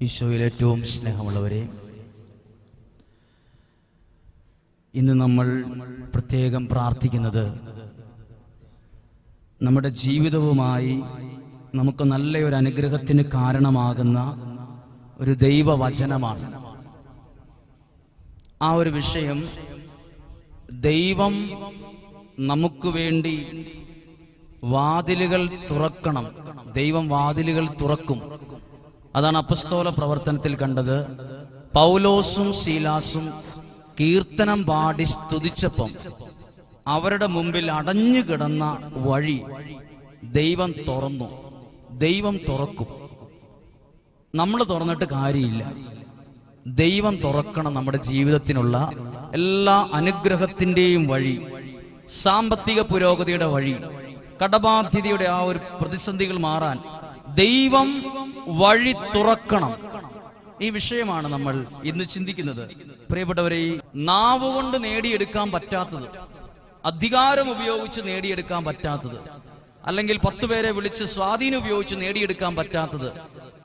ഈശോയിൽ ഏറ്റവും സ്നേഹമുള്ളവരെ ഇന്ന് നമ്മൾ പ്രത്യേകം പ്രാർത്ഥിക്കുന്നത് നമ്മുടെ ജീവിതവുമായി നമുക്ക് നല്ല ഒരു അനുഗ്രഹത്തിന് കാരണമാകുന്ന ഒരു ദൈവവചനമാണ്. ആ ഒരു വിഷയം ദൈവം നമുക്ക് വേണ്ടി വാതിലുകൾ തുറക്കണം. ദൈവം വാതിലുകൾ തുറക്കും. അതാണ് അപ്പസ്തോല പ്രവർത്തനത്തിൽ കണ്ടത്. പൗലോസും ശീലാസും കീർത്തനം പാടി സ്തുതിച്ചപ്പം അവരുടെ മുമ്പിൽ അടഞ്ഞു കിടന്ന വഴി ദൈവം തുറന്നു. ദൈവം തുറക്കും. നമ്മൾ തുറന്നിട്ട് കാര്യമില്ല. ദൈവം തുറക്കണം നമ്മുടെ ജീവിതത്തിനുള്ള എല്ലാ അനുഗ്രഹത്തിന്റെയും വഴി സാമ്പത്തിക പുരോഗതിയുടെ വഴി കടബാധ്യതയുടെ ആ ഒരു പ്രതിസന്ധികൾ മാറാൻ ദൈവം വഴി തുറക്കണം. ഈ വിഷയമാണ് നമ്മൾ ഇന്ന് ചിന്തിക്കുന്നത്. പ്രിയപ്പെട്ടവരെ ഈ നേടിയെടുക്കാൻ പറ്റാത്തത് അധികാരം ഉപയോഗിച്ച് നേടിയെടുക്കാൻ പറ്റാത്തത് അല്ലെങ്കിൽ പത്തു പേരെ വിളിച്ച് സ്വാധീനം ഉപയോഗിച്ച് നേടിയെടുക്കാൻ പറ്റാത്തത്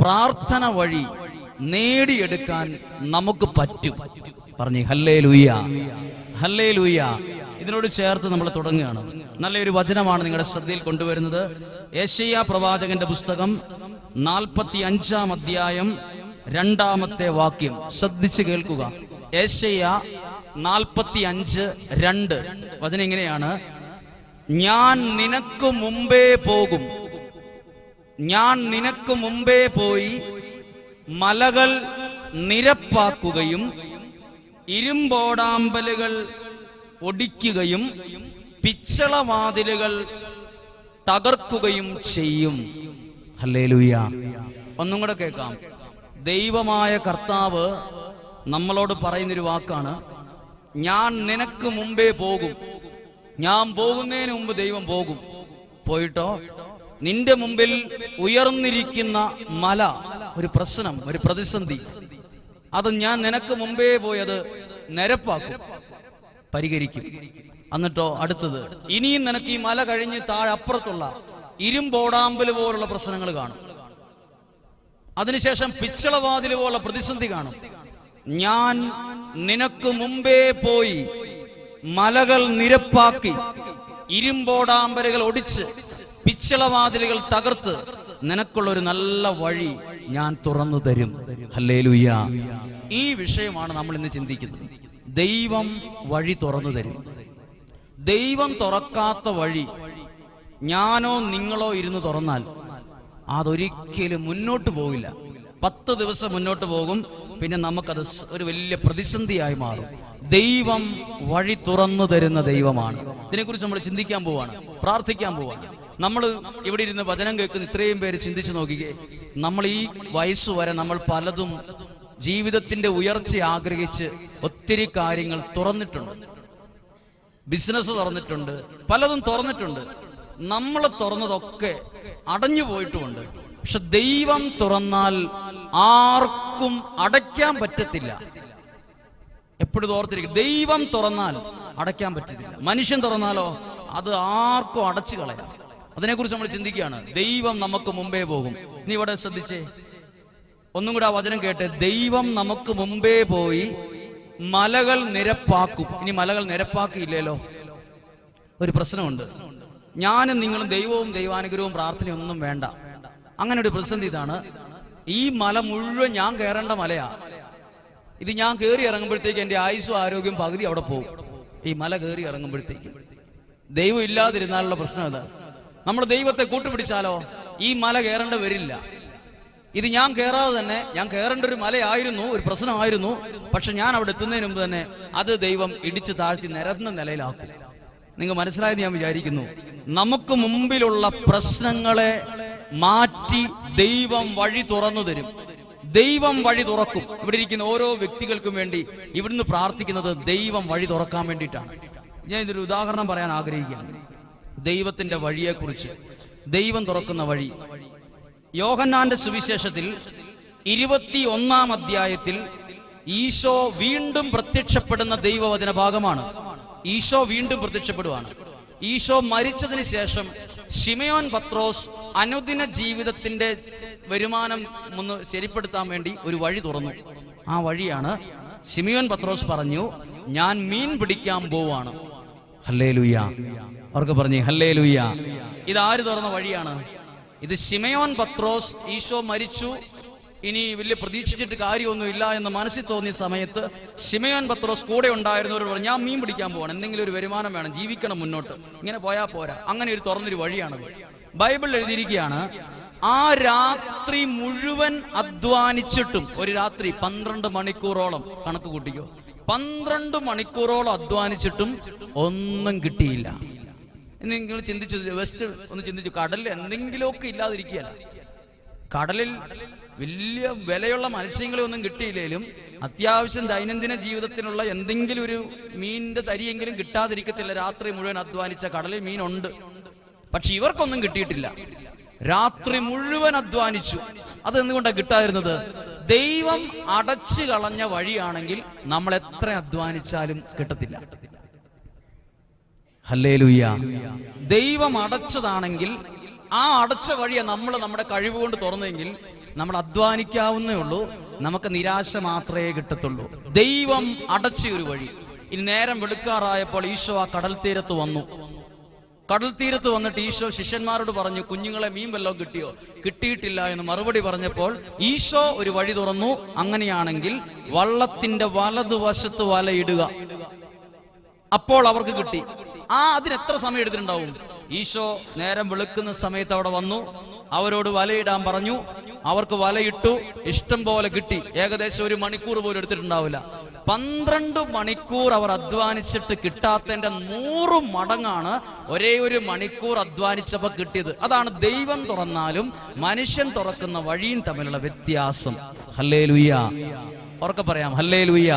പ്രാർത്ഥന വഴി നേടിയെടുക്കാൻ നമുക്ക് പറ്റും. പറഞ്ഞു ഹല്ലേ ലൂയ ഹല്ലേ ലൂയ ഇതിനോട് ചേർത്ത് നമ്മൾ തുടങ്ങുകയാണ്. നല്ലൊരു വചനമാണ് നിങ്ങളുടെ ശ്രദ്ധയിൽ കൊണ്ടുവരുന്നത്. ഏഷ്യ പ്രവാചകന്റെ പുസ്തകം നാൽപ്പത്തി അഞ്ചാം അധ്യായം രണ്ടാമത്തെ വാക്യം. ശ്രദ്ധിച്ച് കേൾക്കുക. ഏഷ്യ നാൽപ്പത്തി അഞ്ച് രണ്ട്. വചനം ഇങ്ങനെയാണ്. ഞാൻ നിനക്ക് മുമ്പേ പോകും. ഞാൻ നിനക്ക് മുമ്പേ പോയി മലകൾ നിരപ്പാക്കുകയും ഇരുമ്പോടാമ്പലുകൾ ഒടിക്കുകയും പിച്ചളവാതിലുകൾ തകർക്കുകയും ചെയ്യും. ഹല്ലേലൂയ. ഒന്നും കൂടെ കേൾക്കാം. ദൈവമായ കർത്താവ് നമ്മളോട് പറയുന്നൊരു വാക്കാണ് ഞാൻ നിനക്ക് മുമ്പേ പോകും. ഞാൻ പോകുന്നതിന് മുമ്പ് ദൈവം പോകും. പോയിട്ടോ? നിന്റെ മുമ്പിൽ ഉയർന്നിരിക്കുന്ന മല ഒരു പ്രശ്നം ഒരു പ്രതിസന്ധി അത് ഞാൻ നിനക്ക് മുമ്പേ പോയത് നിരപ്പാക്കും. പരിഹരിക്കും. എന്നിട്ടോ അടുത്തത് ഇനിയും നിനക്ക് ഈ മല കഴിഞ്ഞ് താഴെ അപ്പുറത്തുള്ള ഇരുമ്പോടാമ്പൽ പോലുള്ള പ്രശ്നങ്ങൾ കാണും. അതിനുശേഷം പിച്ചളവാതിൽ പോലുള്ള പ്രതിസന്ധി കാണും. ഞാൻ നിനക്ക് മുമ്പേ പോയി മലകൾ നിരപ്പാക്കി ഇരുമ്പോടാമ്പലുകൾ ഒടിച്ച് പിച്ചളവാതിലുകൾ തകർത്ത് നിനക്കുള്ള ഒരു നല്ല വഴി ഞാൻ തുറന്നു തരും. ഹല്ലേലൂയ. ഈ വിഷയമാണ് നമ്മൾ ഇന്ന് ചിന്തിക്കുന്നത്. ദൈവം വഴി തുറന്നു തരും. ദൈവം തുറക്കാത്ത വഴി ഞാനോ നിങ്ങളോ ഇരുന്ന് തുറന്നാൽ അതൊരിക്കലും മുന്നോട്ട് പോകില്ല പത്ത് ദിവസം മുന്നോട്ട് പോകും. പിന്നെ നമുക്കത് ഒരു വലിയ പ്രതിസന്ധിയായി മാറും. ദൈവം വഴി തുറന്നു തരുന്ന ദൈവമാണ്. ഇതിനെക്കുറിച്ച് നമ്മൾ ചിന്തിക്കാൻ പോവാണ്. പ്രാർത്ഥിക്കാൻ പോവാണ്. നമ്മൾ ഇവിടെ ഇരുന്ന് വചനം കേൾക്കുന്ന ഇത്രയും പേര് ചിന്തിച്ചു നോക്കിക്കേ. നമ്മൾ ഈ വയസ്സ് വരെ നമ്മൾ പലതും ജീവിതത്തിന്റെ ഉയർച്ച ആഗ്രഹിച്ച് ഒത്തിരി കാര്യങ്ങൾ തുറന്നിട്ടുണ്ട്. ബിസിനസ് തുറന്നിട്ടുണ്ട്. പലതും തുറന്നിട്ടുണ്ട്. നമ്മൾ തുറന്നതൊക്കെ അടഞ്ഞു പോയിട്ടുമുണ്ട്. പക്ഷെ ദൈവം തുറന്നാൽ ആർക്കും അടയ്ക്കാൻ പറ്റത്തില്ല. എപ്പോഴും ഓർത്തിരിക്കും ദൈവം തുറന്നാൽ അടയ്ക്കാൻ പറ്റത്തില്ല. മനുഷ്യൻ തുറന്നാലോ അത് ആർക്കും അടച്ചു കളയാം. അതിനെക്കുറിച്ച് നമ്മൾ ചിന്തിക്കുകയാണ്. ദൈവം നമുക്ക് മുമ്പേ പോകും. ഇനി ഇവിടെ ശ്രദ്ധിച്ചേ. ഒന്നും കൂടെ ആ വചനം കേട്ട്. ദൈവം നമുക്ക് മുമ്പേ പോയി മലകൾ നിരപ്പാക്കും. ഇനി മലകൾ നിരപ്പാക്കിയില്ലല്ലോ? ഒരു പ്രശ്നമുണ്ട്. ഞാനും നിങ്ങളും ദൈവവും ദൈവാനുഗ്രഹവും പ്രാർത്ഥനയൊന്നും വേണ്ട. അങ്ങനെ ഒരു പ്രതിസന്ധി ഇതാണ്. ഈ മല മുഴുവൻ ഞാൻ കയറേണ്ട മലയാ. ഇത് ഞാൻ കയറി ഇറങ്ങുമ്പോഴത്തേക്ക് എന്റെ ആയുസ്സും ആരോഗ്യം പകുതി അവിടെ പോകും. ഈ മല കയറി ഇറങ്ങുമ്പോഴത്തേക്കും. ദൈവം ഇല്ലാതിരുന്നാലുള്ള പ്രശ്നം അതാ. നമ്മൾ ദൈവത്തെ കൂട്ടുപിടിച്ചാലോ? ഈ മല കയറേണ്ട വരില്ല. ഇത് ഞാൻ കയറാതെ തന്നെ ഞാൻ കയറേണ്ട ഒരു മലയായിരുന്നു ഒരു പ്രശ്നമായിരുന്നു. പക്ഷെ ഞാൻ അവിടെ എത്തുന്നതിന് മുമ്പ് തന്നെ അത് ദൈവം ഇടിച്ചു താഴ്ത്തി നിരന്ന നിലയിലാക്കും. നിങ്ങൾ മനസ്സിലായെന്ന് ഞാൻ വിചാരിക്കുന്നു. നമുക്ക് മുമ്പിലുള്ള പ്രശ്നങ്ങളെ മാറ്റി ദൈവം വഴി തുറന്നു തരും. ദൈവം വഴി തുറക്കും. ഇവിടെ ഇരിക്കുന്ന ഓരോ വ്യക്തികൾക്കും വേണ്ടി ഇവിടുന്ന് പ്രാർത്ഥിക്കുന്നത് ദൈവം വഴി തുറക്കാൻ വേണ്ടിയിട്ടാണ്. ഞാൻ ഇതൊരു ഉദാഹരണം പറയാൻ ആഗ്രഹിക്കുകയാണ്. ദൈവത്തിന്റെ വഴിയെക്കുറിച്ച് ദൈവം തുറക്കുന്ന വഴി. യോഹന്നാന്റെ സുവിശേഷത്തിൽ ഇരുപത്തി ഒന്നാം അധ്യായത്തിൽ ഈശോ വീണ്ടും പ്രത്യക്ഷപ്പെടുന്ന ദൈവവചന ഭാഗമാണ്. ഈശോ വീണ്ടും പ്രത്യക്ഷപ്പെടുവാണ്. ഈശോ മരിച്ചതിന് ശേഷം ഷിമയോൻ പത്രോസ് അനുദിന ജീവിതത്തിന്റെ വരുമാനം ഒന്ന് ശരിപ്പെടുത്താൻ വേണ്ടി ഒരു വഴി തുറന്നു. ആ വഴിയാണ് ഷിമിയോൻ പത്രോസ് പറഞ്ഞു ഞാൻ മീൻ പിടിക്കാൻ പോവാണ്. ഹല്ലേ അവർക്ക് പറഞ്ഞു ഹല്ലേ ഇത് ആര് തുറന്ന വഴിയാണ്? ഇത് ഷിമയോൻ പത്രോസ് ഈശോ മരിച്ചു. ഇനി വലിയ പ്രതീക്ഷിച്ചിട്ട് കാര്യമൊന്നുമില്ല എന്ന് മനസ്സിൽ തോന്നിയ സമയത്ത് ഷിമയോൻ പത്രോസ് കൂടെ ഉണ്ടായിരുന്നവരോട് പറഞ്ഞു ഞാൻ മീൻ പിടിക്കാൻ പോകണം എന്തെങ്കിലും ഒരു വരുമാനം വേണം. ജീവിക്കണം മുന്നോട്ട്. ഇങ്ങനെ പോയാൽ പോരാ. അങ്ങനെ ഒരു തുറന്നൊരു വഴിയാണ് ബൈബിളിൽ എഴുതിയിരിക്കുകയാണ് ആ രാത്രി മുഴുവൻ അധ്വാനിച്ചിട്ടും ഒരു രാത്രി പന്ത്രണ്ട് മണിക്കൂറോളം കണക്ക് കൂട്ടിക്കോ. പന്ത്രണ്ട് മണിക്കൂറോളം അധ്വാനിച്ചിട്ടും ഒന്നും കിട്ടിയില്ല. എന്ന് നിങ്ങൾ ചിന്തിച്ചു വെസ്റ്റ് ഒന്ന് ചിന്തിച്ചു കടലിൽ എന്തെങ്കിലുമൊക്കെ ഇല്ലാതിരിക്കുകയല്ല. കടലിൽ വലിയ വിലയുള്ള മത്സ്യങ്ങളെ ഒന്നും കിട്ടിയില്ലെങ്കിലും അത്യാവശ്യം ദൈനംദിന ജീവിതത്തിനുള്ള എന്തെങ്കിലും ഒരു മീനിന്റെ തരിയെങ്കിലും കിട്ടാതിരിക്കത്തില്ല. രാത്രി മുഴുവൻ അധ്വാനിച്ച കടലിൽ മീനുണ്ട്. പക്ഷെ ഇവർക്കൊന്നും കിട്ടിയിട്ടില്ല. രാത്രി മുഴുവൻ അധ്വാനിച്ചു. അത് എന്തുകൊണ്ടാണ് കിട്ടാതിരുന്നത്? ദൈവം അടച്ചു കളഞ്ഞ വഴിയാണെങ്കിൽ നമ്മൾ എത്ര അധ്വാനിച്ചാലും കിട്ടത്തില്ല. ഹല്ലേലൂയ. ദൈവം അടച്ചതാണെങ്കിൽ ആ അടച്ച വഴിയെ നമ്മൾ നമ്മുടെ കഴിവ് കൊണ്ട് തുറന്നെങ്കിൽ നമ്മൾ അധ്വാനിക്കാവുന്നേ ഉള്ളൂ. നമുക്ക് നിരാശ മാത്രമേ കിട്ടത്തുള്ളൂ. ദൈവം അടച്ച ഒരു വഴി. ഇനി നേരം വെളുക്കാറായപ്പോൾ ഈശോ ആ കടൽ തീരത്ത് വന്നു. കടൽ തീരത്ത് വന്നിട്ട് ഈശോ ശിഷ്യന്മാരോട് പറഞ്ഞു കുഞ്ഞുങ്ങളെ മീൻ വല്ലതും കിട്ടിയോ? കിട്ടിയിട്ടില്ല എന്ന് മറുപടി പറഞ്ഞപ്പോൾ ഈശോ ഒരു വഴി തുറന്നു. അങ്ങനെയാണെങ്കിൽ വള്ളത്തിന്റെ വലതുവശത്ത് വലയിടുക. അപ്പോൾ അവർക്ക് കിട്ടി. ആ അതിന് എത്ര സമയം എടുത്തിട്ടുണ്ടാവും? ഈശോ നേരം വെളുക്കുന്ന സമയത്ത് അവിടെ വന്നു. അവരോട് വലയിടാൻ പറഞ്ഞു. അവർക്ക് വലയിട്ടു ഇഷ്ടം പോലെ കിട്ടി. ഏകദേശം ഒരു മണിക്കൂർ പോലും എടുത്തിട്ടുണ്ടാവില്ല. പന്ത്രണ്ട് മണിക്കൂർ അവർ അധ്വാനിച്ചിട്ട് കിട്ടാത്തതിന്റെ നൂറ് മടങ്ങാണ് ഒരേ ഒരു മണിക്കൂർ അധ്വാനിച്ചപ്പോ കിട്ടിയത്. അതാണ് ദൈവം തുറന്നാലും മനുഷ്യൻ തുറക്കുന്ന വഴിയും തമ്മിലുള്ള വ്യത്യാസം. ഹല്ലേ ലുയ്യ ഉറക്കെ പറയാം. ഹല്ലേ ലുയ്യ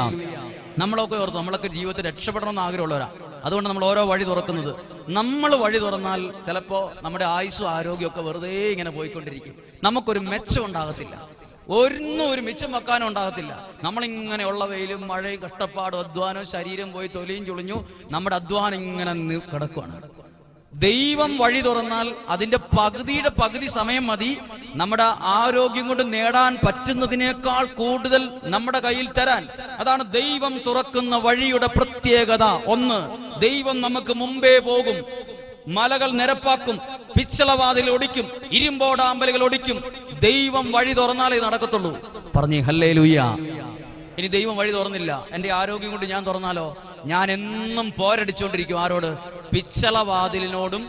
നമ്മളൊക്കെ ഓർത്തു നമ്മളൊക്കെ ജീവിതത്തിൽ രക്ഷപ്പെടണമെന്ന് ആഗ്രഹമുള്ളവരാ. അതുകൊണ്ട് നമ്മൾ ഓരോ വഴി തുറക്കുന്നത്. നമ്മൾ വഴി തുറന്നാൽ ചിലപ്പോ നമ്മുടെ ആയുസ്സും ആരോഗ്യമൊക്കെ വെറുതെ ഇങ്ങനെ പോയിക്കൊണ്ടിരിക്കും. നമുക്കൊരു മെച്ചം ഉണ്ടാകത്തില്ല. ഒന്നും ഒരു മിച്ചം വെക്കാനും ഉണ്ടാകത്തില്ല. നമ്മളിങ്ങനെ ഉള്ള വെയിലും മഴയും കഷ്ടപ്പാടും അധ്വാനവും ശരീരം പോയി തൊലിയും ചുളിഞ്ഞു നമ്മുടെ അധ്വാനം ഇങ്ങനെ കിടക്കുകയാണ് ദൈവം വഴി തുറന്നാൽ അതിന്റെ പകുതിയുടെ പകുതി സമയം മതി. നമ്മുടെ ആരോഗ്യം കൊണ്ട് നേടാൻ പറ്റുന്നതിനേക്കാൾ കൂടുതൽ നമ്മുടെ കയ്യിൽ തരാൻ. അതാണ് ദൈവം തുറക്കുന്ന വഴിയുടെ പ്രത്യേകത. ഒന്ന് ദൈവം നമുക്ക് മുമ്പേ പോകും. മലകൾ നിരപ്പാക്കും പിച്ചളവാതിൽ ഒടിക്കും ഇരുമ്പോടാമ്പലുകൾ ഒടിക്കും. ദൈവം വഴി തുറന്നാലേ നടക്കത്തുള്ളൂ. പറഞ്ഞു ഹല്ലേ ലൂയ്യ ഇനി ദൈവം വഴി തുറന്നില്ല. എന്റെ ആരോഗ്യം കൊണ്ട് ഞാൻ തുറന്നാലോ? ഞാൻ എന്നും പോരടിച്ചുകൊണ്ടിരിക്കും. ആരോട്? പിച്ചളവാതിലിനോടും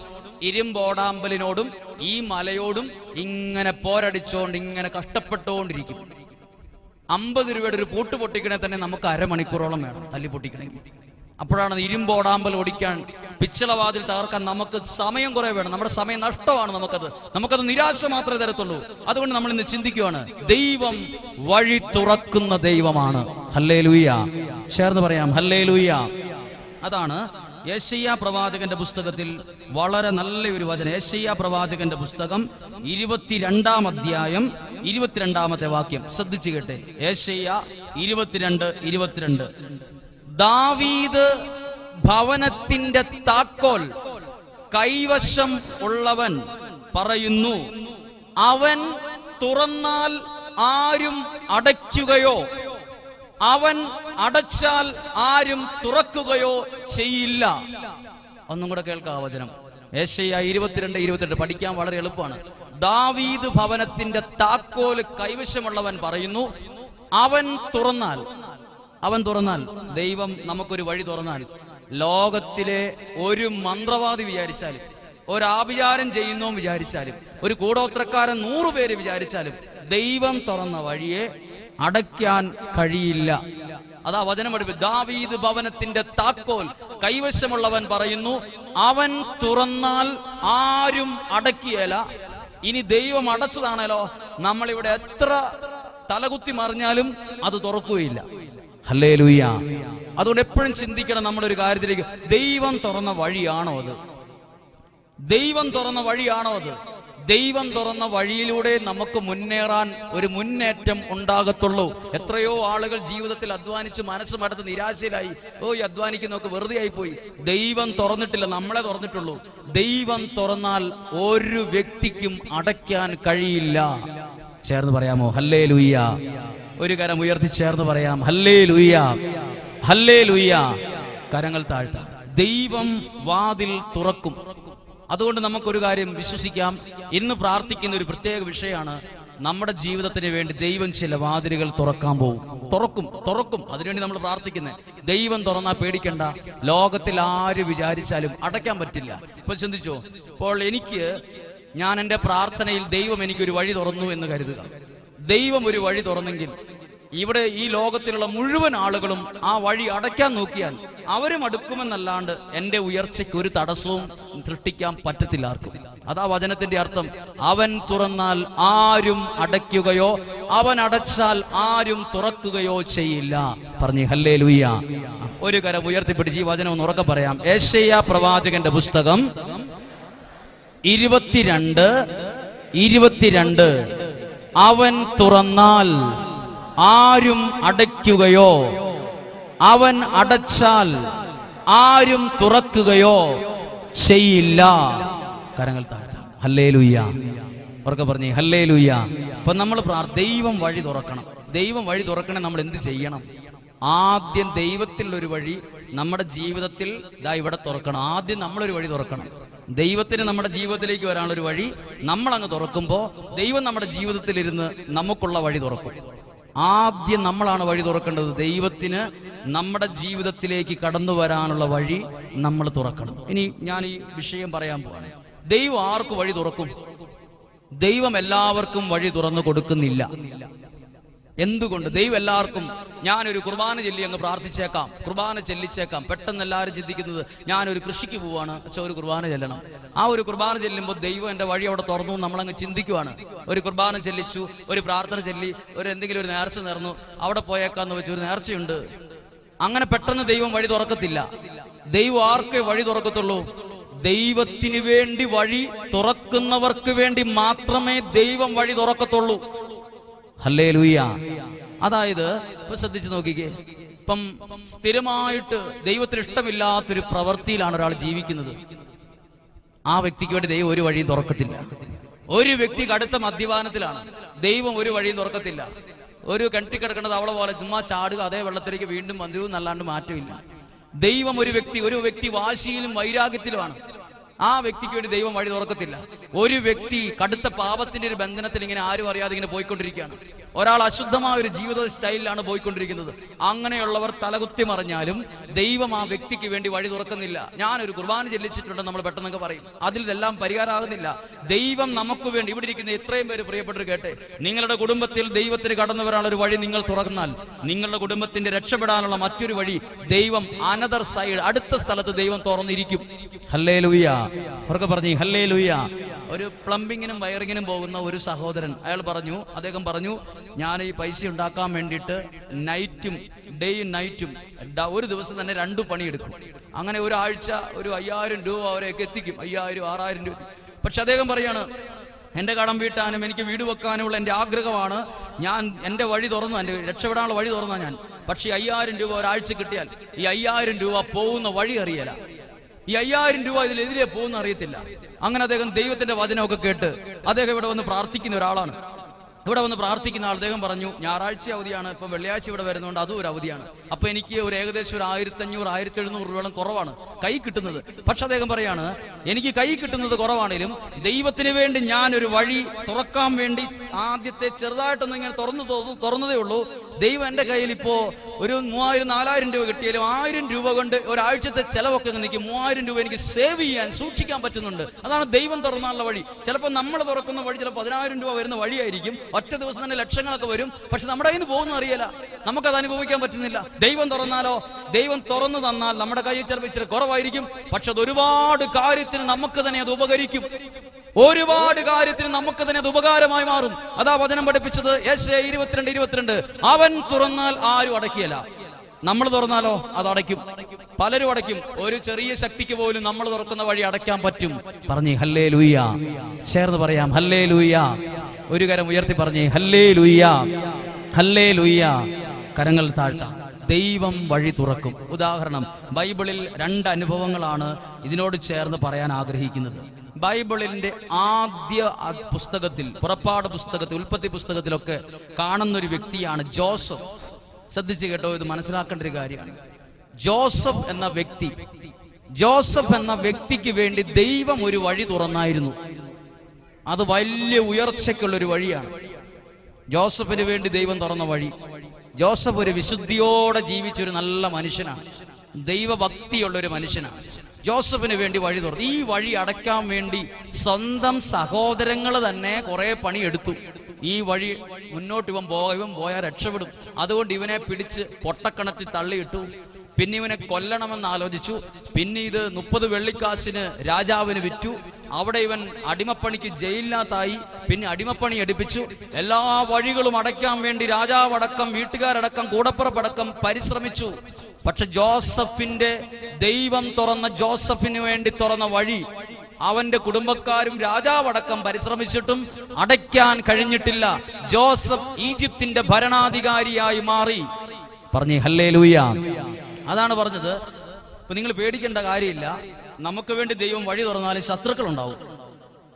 ഇരുമ്പോടാമ്പലിനോടും ഈ മലയോടും ഇങ്ങനെ പോരടിച്ചോണ്ട് ഇങ്ങനെ കഷ്ടപ്പെട്ടുകൊണ്ടിരിക്കും. അമ്പത് രൂപയുടെ ഒരു പൂട്ട് പൊട്ടിക്കണേ തന്നെ നമുക്ക് അരമണിക്കൂറോളം വേണം തല്ലി പൊട്ടിക്കണമെങ്കിൽ. അപ്പോഴാണ് ഇരുമ്പോടാമ്പൽ ഓടിക്കാൻ പിച്ചളവാതിൽ തകർക്കാൻ നമുക്ക് സമയം കുറെ വേണം. നമ്മുടെ സമയം നഷ്ടമാണ് നമുക്കത്. നമുക്കത് നിരാശ മാത്രമേ തരത്തുള്ളൂ. അതുകൊണ്ട് നമ്മൾ ഇന്ന് ചിന്തിക്കുകയാണ് ദൈവം വഴി തുറക്കുന്ന ദൈവമാണ്. ഹല്ലേ ലൂയ ചേർന്ന് പറയാം ഹല്ലേ ലൂയ അതാണ് യേശയ്യ പ്രവാചകന്റെ പുസ്തകത്തിൽ വളരെ നല്ല ഒരു വചനം. യേശയ്യ പ്രവാചകന്റെ പുസ്തകം ഇരുപത്തിരണ്ടാം അധ്യായം ഇരുപത്തിരണ്ടാമത്തെ വാക്യം. ശ്രദ്ധിച്ചു കേട്ടെ. യേശയ്യ ഇരുപത്തിരണ്ട് ഇരുപത്തിരണ്ട്. ദാവീദ് ഭവനത്തിന്റെ താക്കോൽ കൈവശം ഉള്ളവൻ പറയുന്നു അവൻ തുറന്നാൽ ആരും അടയ്ക്കുകയോ അവൻ അടച്ചാൽ ആരും തുറക്കുകയോ ചെയ്യില്ല. ഒന്നും കൂടെ കേൾക്കാം വചനം. ഏഷ്യ ഇരുപത്തിരണ്ട് ഇരുപത്തിരണ്ട് പഠിക്കാൻ വളരെ എളുപ്പമാണ്. ദാവീദ് ഭവനത്തിന്റെ താക്കോൽ കൈവശമുള്ളവൻ പറയുന്നു അവൻ തുറന്നാൽ അവൻ തുറന്നാൽ ദൈവം നമുക്കൊരു വഴി തുറന്നാൽ. ലോകത്തിലെ ഒരു മന്ത്രവാദി വിചാരിച്ചാലും ഒരാഭിചാരം ചെയ്യുന്നു വിചാരിച്ചാലും ഒരു കൂടോത്രക്കാരൻ നൂറു പേര് വിചാരിച്ചാലും ദൈവം തുറന്ന വഴിയെ അടയ്ക്കാൻ കഴിയില്ല. അതാ വചനം പഠിപ്പ് ദാവീദ് ഭവനത്തിന്റെ താക്കോൽ കൈവശമുള്ളവൻ പറയുന്നു അവൻ തുറന്നാൽ ആരും അടക്കിയല. ഇനി ദൈവം അടച്ചതാണല്ലോ നമ്മളിവിടെ എത്ര തലകുത്തി മറിഞ്ഞാലും അത് തുറക്കുകയില്ല. ഹല്ലേ ലൂയ അതുകൊണ്ട് എപ്പോഴും ചിന്തിക്കണം നമ്മളൊരു കാര്യത്തിലേക്ക്. ദൈവം തുറന്ന വഴിയാണോ അത്? ദൈവം തുറന്ന വഴിയാണോ അത്? ദൈവം തുറന്ന വഴിയിലൂടെ നമുക്ക് മുന്നേറാൻ ഒരു മുന്നേറ്റം ഉണ്ടാകത്തുള്ളൂ. എത്രയോ ആളുകൾ ജീവിതത്തിൽ അധ്വാനിച്ച് മനസ്സ് മടുത്ത് നിരാശയിലായി. ഓ ഈ അധ്വാനിക്കുന്നൊക്കെ വെറുതെ ആയിപ്പോയി. പോയി ദൈവം തുറന്നിട്ടില്ല നമ്മളെ തുറന്നിട്ടുള്ളൂ. ദൈവം തുറന്നാൽ ഒരു വ്യക്തിക്കും അടയ്ക്കാൻ കഴിയില്ല. ചേർന്ന് പറയാമോ? ഹല്ലേ ലുയ്യ ഒരു കരം ഉയർത്തി ചേർന്ന് പറയാം ഹല്ലേ ലുയ്യ ഹല്ലേ ലുയ്യ കരങ്ങൾ താഴ്ത്താം. ദൈവം വാതിൽ തുറക്കും. അതുകൊണ്ട് നമുക്കൊരു കാര്യം വിശ്വസിക്കാം. ഇന്ന് പ്രാർത്ഥിക്കുന്ന ഒരു പ്രത്യേക വിഷയമാണ് നമ്മുടെ ജീവിതത്തിന് വേണ്ടി ദൈവം ചില വാതിലുകൾ തുറക്കാൻ പോകും. തുറക്കും തുറക്കും. അതിനുവേണ്ടി നമ്മൾ പ്രാർത്ഥിക്കുന്നത് ദൈവം തുറന്നാൽ പേടിക്കണ്ട. ലോകത്തിൽ ആര് വിചാരിച്ചാലും അടയ്ക്കാൻ പറ്റില്ല. ഇപ്പൊ ചിന്തിച്ചോ? ഇപ്പോൾ എനിക്ക് ഞാൻ എന്റെ പ്രാർത്ഥനയിൽ ദൈവം എനിക്കൊരു വഴി തുറന്നു എന്ന് കരുതുക. ദൈവം ഒരു വഴി തുറന്നെങ്കിൽ ഇവിടെ ഈ ലോകത്തിലുള്ള മുഴുവൻ ആളുകളും ആ വഴി അടയ്ക്കാൻ നോക്കിയാൽ അവരും അടുക്കുമെന്നല്ലാണ്ട് എന്റെ ഉയർച്ചയ്ക്ക് ഒരു തടസ്സവും സൃഷ്ടിക്കാൻ പറ്റത്തില്ല ആർക്കും. അതാ വചനത്തിന്റെ അർത്ഥം. അവൻ തുറന്നാൽ ആരും അടയ്ക്കുകയോ അവൻ അടച്ചാൽ ആരും തുറക്കുകയോ ചെയ്യില്ല. പറഞ്ഞു ഹല്ലേ ലുയ്യ ഒരു കരം ഉയർത്തിപ്പിടിച്ച് ഈ വചനം ഒന്ന് ഉറക്കെ പറയാം. ഏഷ്യ പ്രവാചകന്റെ പുസ്തകം ഇരുപത്തിരണ്ട് ഇരുപത്തിരണ്ട്. അവൻ തുറന്നാൽ ആരും അടയ്ക്കുകയോ? അവൻ അടച്ചാൽ ആരും തുറക്കുകയോ ചെയ്യില്ല. കരങ്ങൾ താഴ്ത്താം. ഹല്ലേ ലുയ്യ ഉറക്കെ പറഞ്ഞേ ഹല്ലേ ലുയ്യ അപ്പൊ നമ്മൾ ദൈവം വഴി തുറക്കണം. ദൈവം വഴി തുറക്കണേ നമ്മൾ എന്ത് ചെയ്യണം? ആദ്യം ദൈവത്തിലുള്ള ഒരു വഴി നമ്മുടെ ജീവിതത്തിൽ ഇതാ ഇവിടെ തുറക്കണം. ആദ്യം നമ്മളൊരു വഴി തുറക്കണം. ദൈവത്തിന് നമ്മുടെ ജീവിതത്തിലേക്ക് വരാനുള്ളൊരു വഴി നമ്മൾ അങ്ങ് തുറക്കുമ്പോൾ ദൈവം നമ്മുടെ ജീവിതത്തിലിരുന്ന് നമുക്കുള്ള വഴി തുറക്കും. ആദ്യം നമ്മളാണ് വഴി തുറക്കേണ്ടത്. ദൈവത്തിന് നമ്മുടെ ജീവിതത്തിലേക്ക് കടന്നു വരാനുള്ള വഴി നമ്മൾ തുറക്കണം. ഇനി ഞാൻ ഈ വിഷയം പറയാൻ പോവാണ്. ദൈവം ആർക്ക് വഴി തുറക്കും? ദൈവം എല്ലാവർക്കും വഴി തുറന്നു കൊടുക്കുന്നില്ല. എന്തുകൊണ്ട് ദൈവം എല്ലാവർക്കും ഞാനൊരു കുർബാന ചൊല്ലി അങ്ങ് പ്രാർത്ഥിച്ചേക്കാം. കുർബാന ചെല്ലിച്ചേക്കാം. പെട്ടെന്ന് എല്ലാവരും ചിന്തിക്കുന്നത് ഞാനൊരു കൃഷിക്ക് പോവാണ്. പക്ഷെ ഒരു കുർബാന ചെല്ലണം. ആ ഒരു കുർബാന ചെല്ലുമ്പോൾ ദൈവം എന്റെ വഴി അവിടെ തുറന്നു നമ്മളങ്ങ് ചിന്തിക്കുവാണ്. ഒരു കുർബാന ചെല്ലിച്ചു ഒരു പ്രാർത്ഥന ചെല്ലി ഒരു എന്തെങ്കിലും ഒരു നേർച്ച നേർന്നു അവിടെ പോയേക്കാന്ന് വെച്ച് ഒരു നേർച്ചയുണ്ട്. അങ്ങനെ പെട്ടെന്ന് ദൈവം വഴി തുറക്കത്തില്ല. ദൈവം ആർക്കേ വഴി തുറക്കത്തുള്ളൂ? ദൈവത്തിന് വേണ്ടി വഴി തുറക്കുന്നവർക്ക് വേണ്ടി മാത്രമേ ദൈവം വഴി തുറക്കത്തുള്ളൂ. ഹല്ലേ ലൂയ അതായത് ഇപ്പൊ ശ്രദ്ധിച്ചു നോക്കിക്കേ. ഇപ്പം സ്ഥിരമായിട്ട് ദൈവത്തിന് ഇഷ്ടമില്ലാത്തൊരു പ്രവൃത്തിയിലാണ് ഒരാൾ ജീവിക്കുന്നത്. ആ വ്യക്തിക്ക് വേണ്ടി ദൈവം ഒരു വഴിയും തുറക്കത്തില്ല. ഒരു വ്യക്തി കടുത്ത മദ്യപാനത്തിലാണ്. ദൈവം ഒരു വഴിയും തുറക്കത്തില്ല. ഒരു കെട്ടി കിടക്കുന്നത് അവളെ പോലെ ചുമ്മാ ചാടുക അതേ വെള്ളത്തിലേക്ക് വീണ്ടും വന്നു എന്നല്ലാണ്ട് മാറ്റമില്ല. ദൈവം ഒരു വ്യക്തി ഒരു വ്യക്തി വാശിയിലും വൈരാഗ്യത്തിലുമാണ്. ആ വ്യക്തിക്ക് വേണ്ടി ദൈവം വഴി തുറക്കത്തില്ല. ഒരു വ്യക്തി കടുത്ത പാപത്തിന്റെ ഒരു ബന്ധനത്തിൽ ഇങ്ങനെ ആരും അറിയാതെ ഇങ്ങനെ പോയിക്കൊണ്ടിരിക്കുകയാണ്. ഒരാൾ അശുദ്ധമായ ഒരു ജീവിത സ്റ്റൈലിലാണ് പോയിക്കൊണ്ടിരിക്കുന്നത്. അങ്ങനെയുള്ളവർ തലകുത്തി മറിഞ്ഞാലും ദൈവം ആ വ്യക്തിക്ക് വേണ്ടി വഴി തുറക്കുന്നില്ല. ഞാനൊരു കുർബാന ചെല്ലിച്ചിട്ടുണ്ട് നമ്മൾ പെട്ടെന്നൊക്കെ പറയും. അതിൽ ഇതെല്ലാം പരിഹാരമാകുന്നില്ല. ദൈവം നമുക്ക് വേണ്ടി ഇവിടെ ഇരിക്കുന്ന എത്രയും പേര് പ്രിയപ്പെട്ടവർ കേട്ടെ. നിങ്ങളുടെ കുടുംബത്തിൽ ദൈവത്തിന് കടന്നു വരാനുള്ള ഒരു വഴി നിങ്ങൾ തുറന്നാൽ. നിങ്ങളുടെ കുടുംബത്തിന്റെ രക്ഷപ്പെടാനുള്ള മറ്റൊരു വഴി ദൈവം അനദർ സൈഡ് അടുത്ത സ്ഥലത്ത് ദൈവം തുറന്നിരിക്കും. ഹല്ലേ അവർക്ക് പറഞ്ഞു ഹല്ലേ ലുയ്യ ഒരു പ്ലംബിങ്ങിനും വയറിങ്ങിനും പോകുന്ന ഒരു സഹോദരൻ അയാൾ പറഞ്ഞു അദ്ദേഹം പറഞ്ഞു ഞാൻ ഈ പൈസ ഉണ്ടാക്കാൻ വേണ്ടിയിട്ട് നൈറ്റും ഡേയും നൈറ്റും ഒരു ദിവസം തന്നെ രണ്ടു പണിയെടുക്കും. അങ്ങനെ ഒരാഴ്ച ഒരു അയ്യായിരം രൂപ അവരെയൊക്കെ എത്തിക്കും അയ്യായിരം ആറായിരം രൂപ പക്ഷെ അദ്ദേഹം പറയാണ് എന്റെ കടം വീട്ടാനും എനിക്ക് വീട് വെക്കാനുമുള്ള എന്റെ ആഗ്രഹമാണ്. ഞാൻ എന്റെ വഴി തുറന്നു എന്റെ രക്ഷപ്പെടാനുള്ള വഴി തുറന്ന ഞാൻ. പക്ഷെ അയ്യായിരം രൂപ ഒരാഴ്ച കിട്ടിയാൽ ഈ അയ്യായിരം രൂപ പോകുന്ന വഴി അറിയല. ഈ അയ്യായിരം രൂപ ഇതിലെതിരെ പോകുന്ന അറിയത്തില്ല. അങ്ങനെ അദ്ദേഹം ദൈവത്തിന്റെ വചനമൊക്കെ കേട്ട് അദ്ദേഹം ഇവിടെ വന്ന് പ്രാർത്ഥിക്കുന്ന ഒരാളാണ്. ഇവിടെ വന്ന് പ്രാർത്ഥിക്കുന്ന ആൾ അദ്ദേഹം പറഞ്ഞു ഞായറാഴ്ച അവധിയാണ് ഇപ്പൊ വെള്ളിയാഴ്ച ഇവിടെ വരുന്നതുകൊണ്ട് അതും ഒരു അവധിയാണ്. അപ്പൊ എനിക്ക് ഒരു ഏകദേശം ഒരു ആയിരത്തി അഞ്ഞൂറ് ആയിരത്തി എഴുന്നൂറ് രൂപയോളം കുറവാണ് കൈ കിട്ടുന്നത്. പക്ഷെ അദ്ദേഹം പറയാണ് എനിക്ക് കൈ കിട്ടുന്നത് കുറവാണെങ്കിലും ദൈവത്തിന് വേണ്ടി ഞാൻ ഒരു വഴി തുറക്കാൻ വേണ്ടി ആദ്യത്തെ ചെറുതായിട്ടൊന്നും ഇങ്ങനെ തുറന്നു തുറന്നതേ ഉള്ളൂ. ദൈവം എന്റെ കയ്യിൽ ഇപ്പോ ഒരു മൂവായിരം നാലായിരം രൂപ കിട്ടിയാലും ആയിരം രൂപ കൊണ്ട് ഒരാഴ്ചത്തെ ചെലവൊക്കെ നിൽക്കും. മൂവായിരം രൂപ എനിക്ക് സേവ് ചെയ്യാൻ സൂക്ഷിക്കാൻ പറ്റുന്നുണ്ട്. അതാണ് ദൈവം തുറന്നാലുള്ള വഴി. ചിലപ്പോൾ നമ്മൾ തുറക്കുന്ന വഴി ചിലപ്പോൾ പതിനായിരം രൂപ വരുന്ന വഴിയായിരിക്കും. ഒറ്റ ദിവസം തന്നെ ലക്ഷങ്ങളൊക്കെ വരും. പക്ഷെ നമ്മുടെ കയ്യിൽ നിന്ന് പോകുന്ന അറിയില്ല. നമുക്കത് അനുഭവിക്കാൻ പറ്റുന്നില്ല. ദൈവം തുറന്നാലോ? ദൈവം തുറന്നു തന്നാൽ നമ്മുടെ കയ്യിൽ ചിലപ്പോൾ ഇച്ചിരി കുറവായിരിക്കും. പക്ഷെ അത് ഒരുപാട് കാര്യത്തിന് നമുക്ക് തന്നെ അത് ഉപകരിക്കും. ഒരുപാട് കാര്യത്തിന് നമുക്ക് തന്നെ അത് ഉപകാരമായി മാറും. അതാ വചനം പഠിപ്പിച്ചത് യേശയ ഇരുപത്തിരണ്ട് ഇരുപത്തിരണ്ട്. അവൻ തുറന്നാൽ ആരും അടക്കിയല്ല. നമ്മൾ തുറന്നാലോ? അത് അടയ്ക്കും. പലരും അടയ്ക്കും. ഒരു ചെറിയ ശക്തിക്ക് പോലും നമ്മൾ തുറക്കുന്ന വഴി അടയ്ക്കാൻ പറ്റും. പറഞ്ഞേ ഹല്ലേ ലൂയ്യ ചേർന്ന് പറയാം ഹല്ലേ ലൂയ്യ ഒരു കരം ഉയർത്തി പറഞ്ഞേ ഹല്ലേ ലൂയ്യ ഹല്ലേ ലൂയ്യ കരങ്ങൾ താഴ്ത്താം. ദൈവം വഴി തുറക്കും. ഉദാഹരണം ബൈബിളിൽ രണ്ട് അനുഭവങ്ങളാണ് ഇതിനോട് ചേർന്ന് പറയാൻ ആഗ്രഹിക്കുന്നത്. ബൈബിളിന്റെ ആദ്യ പുസ്തകത്തിൽ പുറപ്പാട് പുസ്തകത്തിൽ ഉൽപ്പത്തി പുസ്തകത്തിലൊക്കെ കാണുന്ന ഒരു വ്യക്തിയാണ് ജോസഫ്. ശ്രദ്ധിച്ചു കേട്ടോ ഇത് മനസ്സിലാക്കേണ്ട ഒരു കാര്യമാണ്. ജോസഫ് എന്ന വ്യക്തി ജോസഫ് എന്ന വ്യക്തിക്ക് വേണ്ടി ദൈവം ഒരു വഴി തുറന്നായിരുന്നു. അത് വലിയ ഉയർച്ചയ്ക്കുള്ള ഒരു വഴിയാണ്. ജോസഫിന് വേണ്ടി ദൈവം തുറന്ന വഴി. ജോസഫ് ഒരു വിശുദ്ധിയോടെ ജീവിച്ച ഒരു നല്ല മനുഷ്യനാണ്. ദൈവഭക്തിയുള്ള ഒരു മനുഷ്യനാണ്. ജോസഫിന് വേണ്ടി വഴി തുറന്നു. ഈ വഴി അടയ്ക്കാൻ വേണ്ടി സ്വന്തം സഹോദരങ്ങൾ തന്നെ കുറെ പണിയെടുത്തു. ഈ വഴി മുന്നോട്ട് ഇവൻ പോക. ഇവൻ പോയാൽ രക്ഷപ്പെടും. അതുകൊണ്ട് ഇവനെ പിടിച്ച് പൊട്ടക്കണറ്റിൽ തള്ളിയിട്ടു. പിന്നെ ഇവനെ കൊല്ലണമെന്ന് ആലോചിച്ചു. പിന്നെ ഇത് മുപ്പത് വെള്ളിക്കാശിന് രാജാവിന് വിറ്റു. അവിടെ ഇവൻ അടിമപ്പണിക്ക് ജയിലിനകത്തായി. പിന്നെ അടിമപ്പണി എടുപ്പിച്ചു എല്ലാ വഴികളും അടയ്ക്കാൻ വേണ്ടി രാജാവടക്കം വീട്ടുകാരടക്കം കൂടപ്പുറപ്പടക്കം പരിശ്രമിച്ചു. പക്ഷെ ജോസഫിന്റെ ദൈവം തുറന്ന ജോസഫിന് വേണ്ടി തുറന്ന വഴി അവന്റെ കുടുംബക്കാരും രാജാവടക്കം പരിശ്രമിച്ചിട്ടും അടയ്ക്കാൻ കഴിഞ്ഞിട്ടില്ല. ജോസഫ് ഈജിപ്തിന്റെ ഭരണാധികാരിയായി മാറി. പറഞ്ഞേ ഹല്ലേ അതാണ് പറഞ്ഞത്. ഇപ്പൊ നിങ്ങൾ പേടിക്കേണ്ട കാര്യമില്ല. നമുക്ക് വേണ്ടി ദൈവം വഴി തുറന്നാൽ ശത്രുക്കൾ ഉണ്ടാവും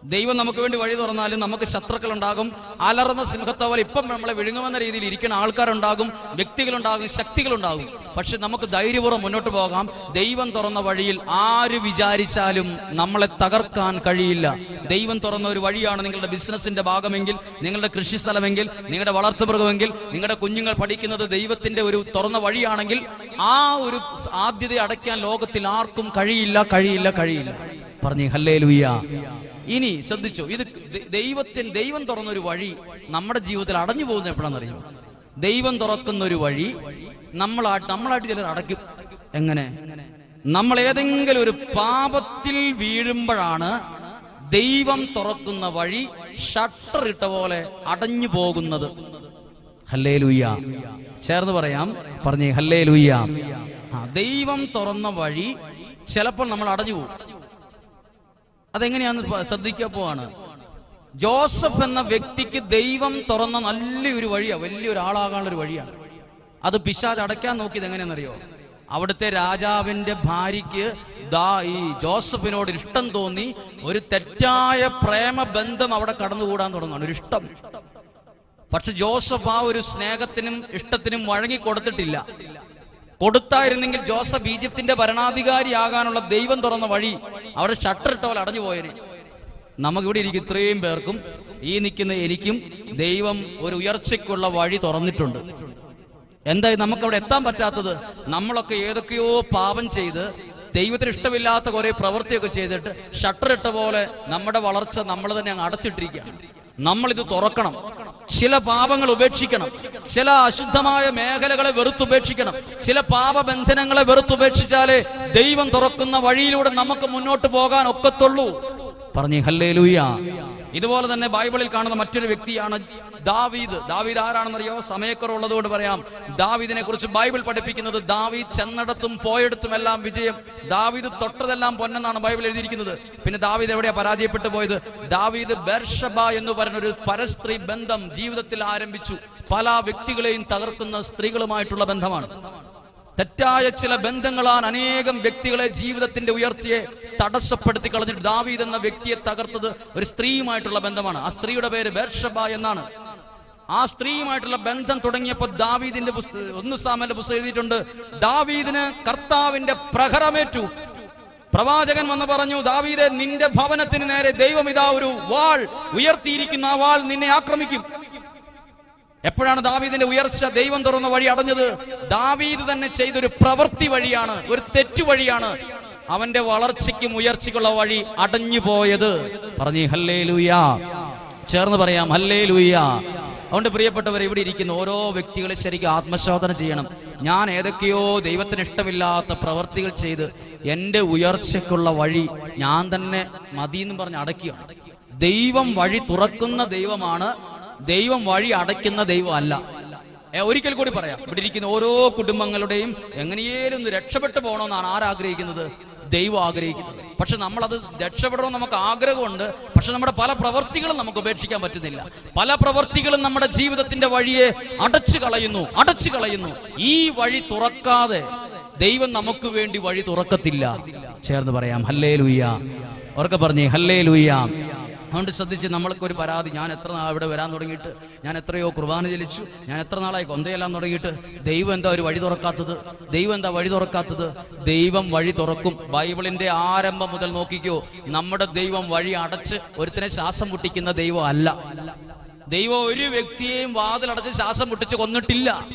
ദൈവം നമുക്ക് വേണ്ടി വഴി തുറന്നാലും നമുക്ക് ശത്രുക്കൾ ഉണ്ടാകും അലർന്ന സിംഹത്തവൽ ഇപ്പം നമ്മളെ വിഴുങ്ങുമെന്ന രീതിയിൽ ഇരിക്കുന്ന ആൾക്കാരുണ്ടാകും വ്യക്തികളുണ്ടാകും ശക്തികളുണ്ടാകും. പക്ഷെ നമുക്ക് ധൈര്യപൂർവം മുന്നോട്ട് പോകാം. ദൈവം തുറന്ന വഴിയിൽ ആര് വിചാരിച്ചാലും നമ്മളെ തകർക്കാൻ കഴിയില്ല. ദൈവം തുറന്ന ഒരു വഴിയാണ് നിങ്ങളുടെ ബിസിനസിന്റെ ഭാഗമെങ്കിൽ നിങ്ങളുടെ കൃഷി സ്ഥലമെങ്കിൽ നിങ്ങളുടെ വളർത്തുമൃഗമെങ്കിൽ നിങ്ങളുടെ കുഞ്ഞുങ്ങൾ പഠിക്കുന്നത് ദൈവത്തിന്റെ ഒരു തുറന്ന വഴിയാണെങ്കിൽ ആ ഒരു സാധ്യത അടയ്ക്കാൻ ലോകത്തിൽ ആർക്കും കഴിയില്ല കഴിയില്ല കഴിയില്ല. പറഞ്ഞു ഹല്ലേ ഇനി ശ്രദ്ധിച്ചു ഇത് ദൈവത്തിന് ദൈവം തുറന്നൊരു വഴി നമ്മുടെ ജീവിതത്തിൽ അടഞ്ഞു പോകുന്ന എപ്പോഴാണെന്നറിയോ? ദൈവം തുറക്കുന്ന ഒരു വഴി നമ്മളായിട്ട് നമ്മളായിട്ട് ചിലർ അടയ്ക്കും. എങ്ങനെ? നമ്മൾ ഏതെങ്കിലും ഒരു പാപത്തിൽ വീഴുമ്പോഴാണ് ദൈവം തുറക്കുന്ന വഴി ഷട്ടർ ഇട്ട പോലെ അടഞ്ഞു പോകുന്നത്. ഹല്ലേ ലൂയ്യ ചേർന്ന് പറയാം. പറഞ്ഞേ ഹല്ലേ ലൂയ്യ ദൈവം തുറന്ന വഴി ചിലപ്പോൾ നമ്മൾ അടഞ്ഞു പോകും. അതെങ്ങനെയാന്ന് ശ്രദ്ധിക്കാൻ പോവാണ്. ജോസഫ് എന്ന വ്യക്തിക്ക് ദൈവം തുറന്ന നല്ലൊരു വഴിയാ വലിയൊരാളാകാനുള്ള ഒരു വഴിയാണ്. അത് പിശാജ് അടയ്ക്കാൻ നോക്കിയത് എങ്ങനെയാണെന്നറിയോ? അവിടുത്തെ രാജാവിന്റെ ഭാര്യയ്ക്ക് ദാ ഈ ജോസഫിനോട് ഇഷ്ടം തോന്നി ഒരു തെറ്റായ പ്രേമബന്ധം അവിടെ കടന്നുകൂടാൻ തുടങ്ങുകയാണ് ഒരു ഇഷ്ടം. പക്ഷെ ജോസഫ് ആ ഒരു സ്നേഹത്തിനും ഇഷ്ടത്തിനും വഴങ്ങി കൊടുത്തിട്ടില്ല. കൊടുത്തായിരുന്നെങ്കിൽ ജോസഫ് ഈജിപ്തിന്റെ ഭരണാധികാരിയാകാനുള്ള ദൈവം തുറന്ന വഴി അവിടെ ഷട്ടർ ഇട്ട പോലെ അടഞ്ഞു പോയനെ. നമുക്കിവിടെ ഇരിക്കും ഇത്രയും പേർക്കും ഈ നിൽക്കുന്ന എനിക്കും ദൈവം ഒരു ഉയർച്ചയ്ക്കുള്ള വഴി തുറന്നിട്ടുണ്ട്. എന്തായി നമുക്കവിടെ എത്താൻ പറ്റാത്തത്? നമ്മളൊക്കെ ഏതൊക്കെയോ പാപം ചെയ്ത് ദൈവത്തിന് ഇഷ്ടമില്ലാത്ത കുറെ പ്രവൃത്തിയൊക്കെ ചെയ്തിട്ട് ഷട്ടർ ഇട്ട പോലെ നമ്മുടെ വളർച്ച നമ്മൾ തന്നെ അങ്ങ് അടച്ചിട്ടിരിക്കുകയാണ്. നമ്മൾ ഇത് തുറക്കണം. ചില പാപങ്ങൾ ഉപേക്ഷിക്കണം. ചില അശുദ്ധമായ മേഖലകളെ വെറുത്തുപേക്ഷിക്കണം ചില പാപബന്ധനങ്ങളെ വെറുത്തുപേക്ഷിച്ചാലേ ദൈവം തുറക്കുന്ന വഴിയിലൂടെ നമുക്ക് മുന്നോട്ട് പോകാൻ ഒക്കത്തുള്ളൂ. പറഞ്ഞു ഹല്ലേ ഇതുപോലെ തന്നെ ബൈബിളിൽ കാണുന്ന മറ്റൊരു വ്യക്തിയാണ് ദാവീദ്. ദാവീദ് ആരാണെന്നറിയോ? സമയക്കുറവുള്ളത് കൊണ്ട് പറയാം. ദാവീദിനെ കുറിച്ച് ബൈബിൾ പഠിപ്പിക്കുന്നത് ദാവീദ് ചെന്നിടത്തും എല്ലാം വിജയം. ദാവീദ് തൊട്ടതെല്ലാം പൊന്നെന്നാണ് ബൈബിൾ എഴുതിയിരിക്കുന്നത്. പിന്നെ ദാവീദ് എവിടെയാ പരാജയപ്പെട്ടു പോയത്? ദാവീദ് ബെർഷബ എന്ന് പറയുന്ന ഒരു പരസ്ത്രീ ബന്ധം ജീവിതത്തിൽ ആരംഭിച്ചു. പല വ്യക്തികളെയും തകർക്കുന്ന സ്ത്രീകളുമായിട്ടുള്ള ബന്ധമാണ്. തെറ്റായ ചില ബന്ധങ്ങളാണ് അനേകം വ്യക്തികളെ ജീവിതത്തിന്റെ ഉയർച്ചയെ തടസ്സപ്പെടുത്തി കളഞ്ഞിട്ട് ദാവീദ് എന്ന വ്യക്തിയെ തകർത്തത് ഒരു സ്ത്രീയുമായിട്ടുള്ള ബന്ധമാണ്. ആ സ്ത്രീയുടെ പേര് ബേർഷബ എന്നാണ്. ആ സ്ത്രീയുമായിട്ടുള്ള ബന്ധം തുടങ്ങിയപ്പോൾ ദാവീദിന്റെ പുസ്തകം ഒന്ന് സാമന്റെ പുസ്തകം എഴുതിയിട്ടുണ്ട്. ദാവീദിന് കർത്താവിന്റെ പ്രഹരമേറ്റു. പ്രവാചകൻ വന്ന് പറഞ്ഞു ദാവീദെ നിന്റെ ഭവനത്തിന് നേരെ ദൈവം ഇതാ ഒരു വാൾ ഉയർത്തിയിരിക്കുന്ന. ആ വാൾ നിന്നെ ആക്രമിക്കും. എപ്പോഴാണ് ദാവീദിന്റെ ഉയർച്ച ദൈവം തുറന്ന വഴി അടഞ്ഞത്? ദാവീദ് തന്നെ ചെയ്തൊരു പ്രവൃത്തി വഴിയാണ് ഒരു തെറ്റു വഴിയാണ് അവന്റെ വളർച്ചയ്ക്കും ഉയർച്ചയ്ക്കുള്ള വഴി അടഞ്ഞു പോയത്. പറഞ്ഞു ഹല്ലേ ലൂയ ചേർന്ന് പറയാം ഹല്ലേ ലൂയ അതുകൊണ്ട് പ്രിയപ്പെട്ടവർ ഇവിടെ ഇരിക്കുന്ന ഓരോ വ്യക്തികളെ ശരിക്കും ആത്മശോധന ചെയ്യണം. ഞാൻ ഏതൊക്കെയോ ദൈവത്തിന് ഇഷ്ടമില്ലാത്ത പ്രവർത്തികൾ ചെയ്ത് എന്റെ ഉയർച്ചയ്ക്കുള്ള വഴി ഞാൻ തന്നെ മതി എന്ന് പറഞ്ഞ് അടക്കുകയാണ് ദൈവം വഴി തുറക്കുന്ന ദൈവമാണ് ദൈവം വഴി അടയ്ക്കുന്ന ദൈവമല്ല. ഒരിക്കൽ കൂടി പറയാം. ഇവിടെ ഇരിക്കുന്ന ഓരോ കുടുംബങ്ങളുടെയും എങ്ങനെയേലും ഒന്ന് രക്ഷപ്പെട്ടു പോകണമെന്നാണ് ആരാഗ്രഹിക്കുന്നത് ദൈവം ആഗ്രഹിക്കുന്നത്. പക്ഷെ നമ്മളത് രക്ഷപ്പെടണം നമുക്ക് ആഗ്രഹമുണ്ട്. പക്ഷെ നമ്മുടെ പല പ്രവർത്തികളും നമുക്ക് ഉപേക്ഷിക്കാൻ പറ്റുന്നില്ല. പല പ്രവർത്തികളും നമ്മുടെ ജീവിതത്തിന്റെ വഴിയെ അടച്ചു കളയുന്നു അടച്ചു കളയുന്നു. ഈ വഴി തുറക്കാതെ ദൈവം നമുക്ക് വേണ്ടി വഴി തുറക്കത്തില്ല. ചേർന്ന് പറയാം ഹല്ലേ ലൂയ്യ ഉറക്കെ പറഞ്ഞേ ഹല്ലേ ലൂയ്യ അതുകൊണ്ട് ശ്രദ്ധിച്ച് നമ്മൾക്ക് ഒരു പരാതി. ഞാൻ എത്ര നാൾ ഇവിടെ വരാൻ തുടങ്ങിയിട്ട്? ഞാൻ എത്രയോ കുർബാന ചലിച്ചു ഞാൻ എത്ര നാളായി കൊന്തയെല്ലാം തുടങ്ങിയിട്ട്? ദൈവം എന്താ ഒരു വഴി തുറക്കാത്തത്? ദൈവം എന്താ വഴി തുറക്കാത്തത്? ദൈവം വഴി തുറക്കും. ബൈബിളിന്റെ ആരംഭം മുതൽ നോക്കിക്കോ. നമ്മുടെ ദൈവം വഴി അടച്ച് ഒരുത്തിനെ ശ്വാസം മുട്ടിക്കുന്ന ദൈവം അല്ല. ദൈവം ഒരു വ്യക്തിയെയും വാതിലടച്ച് ശ്വാസം മുട്ടിച്ച് കൊന്നിട്ടില്ല.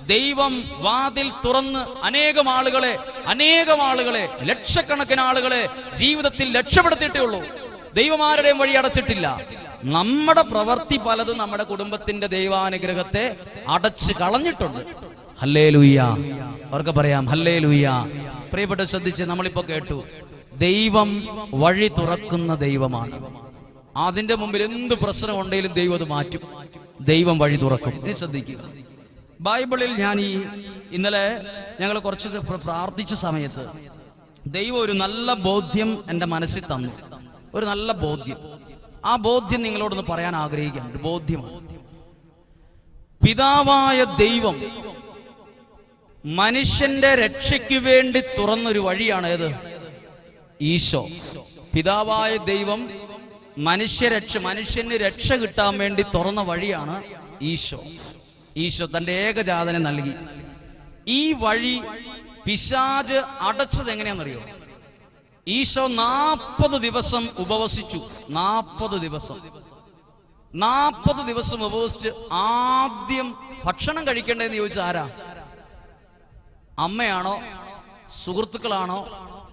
ദൈവം വാതിൽ തുറന്ന് അനേകം ആളുകളെ അനേകം ആളുകളെ ലക്ഷക്കണക്കിന് ആളുകളെ ജീവിതത്തിൽ രക്ഷപ്പെടുത്തിയിട്ടേ ഉള്ളൂ. ദൈവമാരുടെയും വഴി അടച്ചിട്ടില്ല. നമ്മുടെ പ്രവൃത്തി പലതും നമ്മുടെ കുടുംബത്തിന്റെ ദൈവാനുഗ്രഹത്തെ അടച്ചു കളഞ്ഞിട്ടുണ്ട്. ഹല്ലേ ലൂയ്യ അവർക്ക് പറയാം ഹല്ലേ ലൂയ്യ പ്രിയപ്പെട്ട ശ്രദ്ധിച്ച് നമ്മളിപ്പോ കേട്ടു. ദൈവം വഴി തുറക്കുന്ന ദൈവമാണ്. അതിന്റെ മുമ്പിൽ എന്ത് പ്രശ്നം ഉണ്ടെങ്കിലും ദൈവം അത് മാറ്റും. ദൈവം വഴി തുറക്കും. ഇനി ശ്രദ്ധിക്കുക. ബൈബിളിൽ ഞാൻ ഈ ഇന്നലെ ഞങ്ങൾ കുറച്ച് പ്രാർത്ഥിച്ച സമയത്ത് ദൈവം ഒരു നല്ല ബോധ്യം എന്റെ മനസ്സിൽ തന്നു. ഒരു നല്ല ബോധ്യം. ആ ബോധ്യം നിങ്ങളോടൊന്ന് പറയാൻ ആഗ്രഹിക്കാം ബോധ്യമാണ്. പിതാവായ ദൈവം മനുഷ്യന്റെ രക്ഷയ്ക്ക് വേണ്ടി തുറന്നൊരു വഴിയാണ് ഏത്? ഈശോ. പിതാവായ ദൈവം മനുഷ്യരക്ഷ മനുഷ്യന് രക്ഷ കിട്ടാൻ വേണ്ടി തുറന്ന വഴിയാണ് ഈശോ. ഈശോ തന്റെ ഏകജാതനെ നൽകി. ഈ വഴി പിശാജ് അടച്ചത് എങ്ങനെയാണെന്നറിയോ? ഈശോ നാൽപ്പത് ദിവസം ഉപവസിച്ചു. നാൽപ്പത് ദിവസം. നാൽപ്പത് ദിവസം ഉപവസിച്ച് ആദ്യം ഭക്ഷണം കഴിക്കേണ്ടതെന്ന് ചോദിച്ചാൽ ആരാ? അമ്മയാണോ? സുഹൃത്തുക്കളാണോ?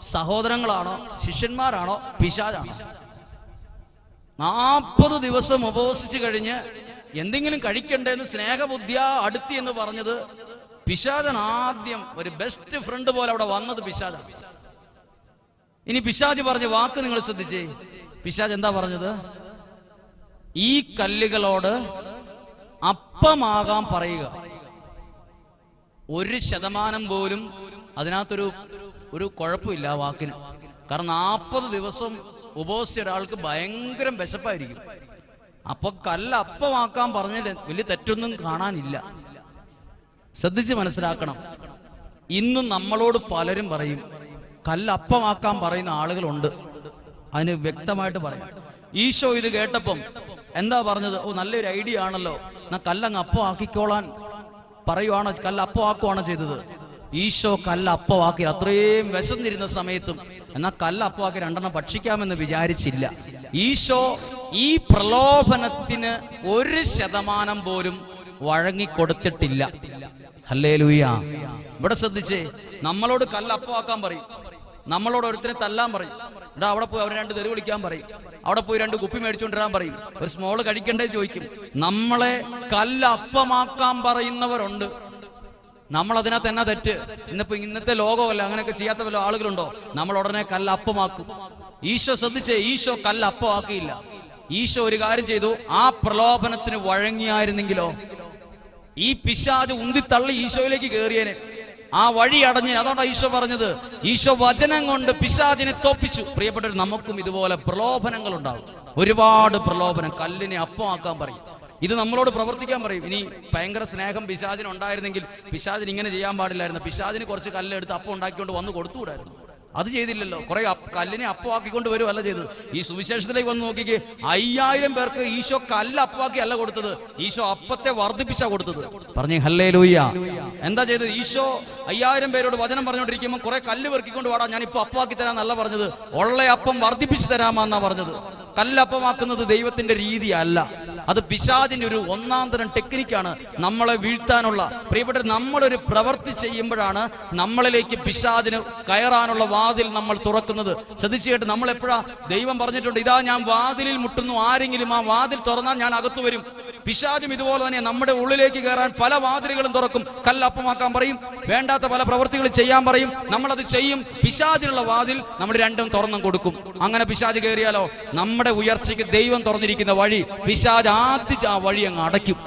സഹോദരങ്ങളാണോ? ശിഷ്യന്മാരാണോ? പിശാചാണോ? നാൽപ്പത് ദിവസം ഉപവസിച്ച് കഴിഞ്ഞ് എന്തെങ്കിലും കഴിക്കണ്ടേന്ന് സ്നേഹബുദ്ധിയ അടുത്തി എന്ന് പറഞ്ഞത് പിശാചൻ ആദ്യം ഒരു ബെസ്റ്റ് ഫ്രണ്ട് പോലെ അവിടെ വന്നത് പിശാചാണ്. ഇനി പിശാജ് പറഞ്ഞ വാക്ക് നിങ്ങൾ ശ്രദ്ധിച്ചേ. പിശാജ് എന്താ പറഞ്ഞത്? ഈ കല്ലുകളോട് അപ്പമാകാൻ പറയുക. ഒരു ശതമാനം പോലും അതിനകത്തൊരു ഒരു കുഴപ്പമില്ല ആ വാക്കിന്. കാരണം നാൽപ്പത് ദിവസം ഉപവസിച്ച ഒരാൾക്ക് ഭയങ്കര വിശപ്പായിരിക്കും. അപ്പൊ കല്ല് അപ്പമാക്കാൻ പറഞ്ഞതിൽ വലിയ തെറ്റൊന്നും കാണാനില്ല. ശ്രദ്ധിച്ച് മനസ്സിലാക്കണം. ഇന്ന് നമ്മളോട് പലരും പറയും കല്ല് അപ്പമാക്കാൻ പറയുന്ന ആളുകളുണ്ട്. അതിന് വ്യക്തമായിട്ട് പറയാം. ഈശോ ഇത് കേട്ടപ്പം എന്താ പറഞ്ഞത്? ഓ നല്ലൊരു ഐഡിയ ആണല്ലോ. എന്നാ കല്ലങ്ങ് അപ്പമാക്കിക്കോളാൻ പറയുവാണോ? കല്ല് അപ്പമാക്കുവാണോ ചെയ്തത്? ഈശോ കല്ല് അപ്പമാക്കി അത്രയും വിശന്നിരുന്ന സമയത്തും എന്നാ കല്ല് അപ്പമാക്കി രണ്ടെണ്ണം ഭക്ഷിക്കാമെന്ന് വിചാരിച്ചില്ല. ഈശോ ഈ പ്രലോഭനത്തിന് ഒരു ശതമാനം പോലും വഴങ്ങിക്കൊടുത്തിട്ടില്ല. ഹല്ലേ ലൂയ ഇവിടെ ശ്രദ്ധിച്ചേ നമ്മളോട് കല്ല് അപ്പമാക്കാൻ പറയും. നമ്മളോട് ഒരുത്തിനെ തല്ലാൻ പറയും. എടാ അവിടെ പോയി അവർ രണ്ട് തെറി വിളിക്കാൻ പറയും. അവിടെ പോയി രണ്ട് കുപ്പി മേടിച്ചുകൊണ്ടിരാൻ പറയും. ഒരു സ്മോൾ കഴിക്കണ്ടേ ചോദിക്കും. നമ്മളെ കല്ല് അപ്പമാക്കാൻ പറയുന്നവരുണ്ട്. നമ്മൾ അതിനകത്ത് എന്നാ തെറ്റ്. ഇന്നിപ്പോ ഇന്നത്തെ ലോകമല്ല അങ്ങനെയൊക്കെ ചെയ്യാത്ത വല്ല ആളുകളുണ്ടോ? നമ്മൾ ഉടനെ കല്ല് അപ്പമാക്കും ഈശോ ശ്രദ്ധിച്ചേ ഈശോ കല്ല് അപ്പമാക്കിയില്ല ഈശോ ഒരു കാര്യം ചെയ്തു. ആ പ്രലോഭനത്തിന് വഴങ്ങിയായിരുന്നെങ്കിലോ ഈ പിശാജ് ഉന്തിത്തള്ളി ഈശോയിലേക്ക് കയറിയേനെ ആ വഴി അടഞ്ഞ് അതാണ് ഈശോ പറഞ്ഞത്. ഈശോ വചനം കൊണ്ട് പിശാദിനെ തോപ്പിച്ചു. പ്രിയപ്പെട്ടവർ നമുക്കും ഇതുപോലെ പ്രലോഭനങ്ങൾ ഉണ്ടാവും ഒരുപാട് പ്രലോഭനം കല്ലിനെ അപ്പമാക്കാൻ പറയും. ഇത് നമ്മളോട് പ്രവർത്തിക്കാൻ പറയും. ഇനി ഭയങ്കര സ്നേഹം പിശാചിന് ഉണ്ടായിരുന്നെങ്കിൽ പിശാചിന് ഇങ്ങനെ ചെയ്യാൻ പാടില്ലായിരുന്നു. പിശാചിന് കുറച്ച് കല്ലെടുത്ത് അപ്പം ഉണ്ടാക്കിക്കൊണ്ട് വന്ന് കൊടുത്തുകൂടായിരുന്നു. അത് ചെയ്തില്ലല്ലോ. കുറെ കല്ലിനെ അപ്പമാക്കിക്കൊണ്ട് വരുമല്ല ചെയ്തത്. ഈ സുവിശേഷത്തിലേക്ക് വന്ന് നോക്കിക്ക് അയ്യായിരം പേർക്ക് ഈശോ കല്ല് അപ്പമാക്കി അല്ല കൊടുത്തത്. ഈശോ അപ്പത്തെ വർദ്ധിപ്പിച്ചാ കൊടുത്തത്. പറഞ്ഞേ ഹല്ലേ ലൂയ്യ എന്താ ചെയ്തത്? ഈശോ അയ്യായിരം പേരോട് വചനം പറഞ്ഞുകൊണ്ടിരിക്കുമ്പോൾ കുറെ കല്ല് പെറുക്കിക്കൊണ്ട് വാടാ ഞാൻ ഇപ്പൊ അപ്പമാക്കി തരാന്നല്ല പറഞ്ഞത്. ഉള്ള അപ്പം വർദ്ധിപ്പിച്ചു തരാമെന്നാ പറഞ്ഞത്. കല്ലപ്പമാക്കുന്നത് ദൈവത്തിന്റെ രീതി അല്ല അത് പിശാചിന്റെ ഒരു ഒന്നാം തരം ടെക്നിക്കാണ് നമ്മളെ വീഴ്ത്താനുള്ള. പ്രിയപ്പെട്ട നമ്മളൊരു പ്രവൃത്തി ചെയ്യുമ്പോഴാണ് നമ്മളിലേക്ക് പിശാചിന് കയറാനുള്ള വാതിൽ നമ്മൾ തുറക്കുന്നത്. ശ്രദ്ധിച്ചു കേട്ട് നമ്മൾ എപ്പോഴാ ദൈവം പറഞ്ഞിട്ടുണ്ട് ഇതാ ഞാൻ വാതിലിൽ മുട്ടുന്നു ആരെങ്കിലും ആ വാതിൽ തുറന്നാൽ ഞാൻ അകത്തു വരും. പിശാചും ഇതുപോലെ തന്നെ നമ്മുടെ ഉള്ളിലേക്ക് കയറാൻ പല വാതിലുകളും തുറക്കും. കല്ലപ്പമാക്കാൻ പറയും വേണ്ടാത്ത പല പ്രവൃത്തികൾ ചെയ്യാൻ പറയും. നമ്മളത് ചെയ്യും. പിശാചിലുള്ള വാതിൽ നമ്മൾ രണ്ടും തുറന്നും കൊടുക്കും. അങ്ങനെ പിശാജ് കയറിയാലോ? നമ്മുടെ ഉയർച്ചയ്ക്ക് ദൈവം തുറന്നിരിക്കുന്ന വഴി പിശാജ് ആദ്യം ആ വഴി അങ്ങ് അടയ്ക്കും.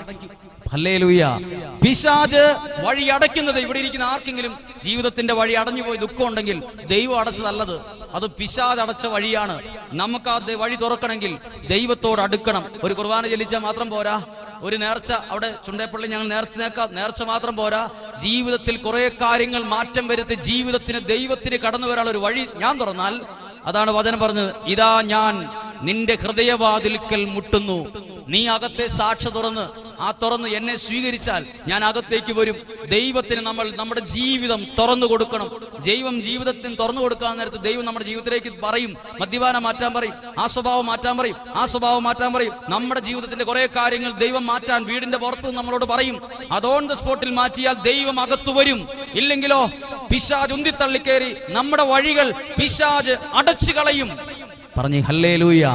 പിശാജ് വഴി അടയ്ക്കുന്നത് ഇവിടെ ഇരിക്കുന്ന ആർക്കെങ്കിലും ജീവിതത്തിന്റെ വഴി അടഞ്ഞു പോയി ദുഃഖം ഉണ്ടെങ്കിൽ ദൈവം അടച്ചതല്ലത്. അത് പിശാജ് അടച്ച വഴിയാണ്. നമുക്ക് ആ വഴി തുറക്കണമെങ്കിൽ ദൈവത്തോട് അടുക്കണം. ഒരു കുർബാന ചെല്ലിച്ചാൽ മാത്രം പോരാ. ഒരു നേർച്ച അവിടെ ചുണ്ടേപ്പള്ളി ഞങ്ങൾ നേർച്ച നേക്കാം നേർച്ച മാത്രം പോരാ. ജീവിതത്തിൽ കുറെ കാര്യങ്ങൾ മാറ്റം വരുത്തി ജീവിതത്തിന് ദൈവത്തിന് കടന്നു വരാനുള്ള ഒരു വഴി ഞാൻ തുറന്നാൽ അതാണ് വചനം പറഞ്ഞത്. ഇതാ ഞാൻ നിന്റെ ഹൃദയവാതിൽക്കൽ മുട്ടുന്നു. നീ അകത്തെ സാക്ഷ തുറന്ന് ആ തുറന്ന് എന്നെ സ്വീകരിച്ചാൽ ഞാൻ അകത്തേക്ക് വരും. ദൈവത്തിന് നമ്മൾ നമ്മുടെ ജീവിതം തുറന്നു കൊടുക്കണം. ദൈവം ജീവിതത്തിന് തുറന്നു കൊടുക്കാൻ നേരത്ത് ദൈവം നമ്മുടെ ജീവിതത്തിലേക്ക് പറയും. മദ്യപാനം മാറ്റാൻ പറയും. ആ സ്വഭാവം മാറ്റാൻ പറയും. ആ സ്വഭാവം മാറ്റാൻ പറയും. നമ്മുടെ ജീവിതത്തിന്റെ കുറെ കാര്യങ്ങൾ ദൈവം മാറ്റാൻ വീടിന്റെ പുറത്ത് നമ്മളോട് പറയും. അത് ഓൺ ദ സ്പോട്ടിൽ മാറ്റിയാൽ ദൈവം അകത്തു വരും. ഇല്ലെങ്കിലോ പിശാജ് ഉന്തിത്തള്ളിക്കേറി. നമ്മുടെ വഴികൾ പിശാജ് അടച്ചു കളയും പറഞ്ഞേ ഹല്ലേ ലൂയ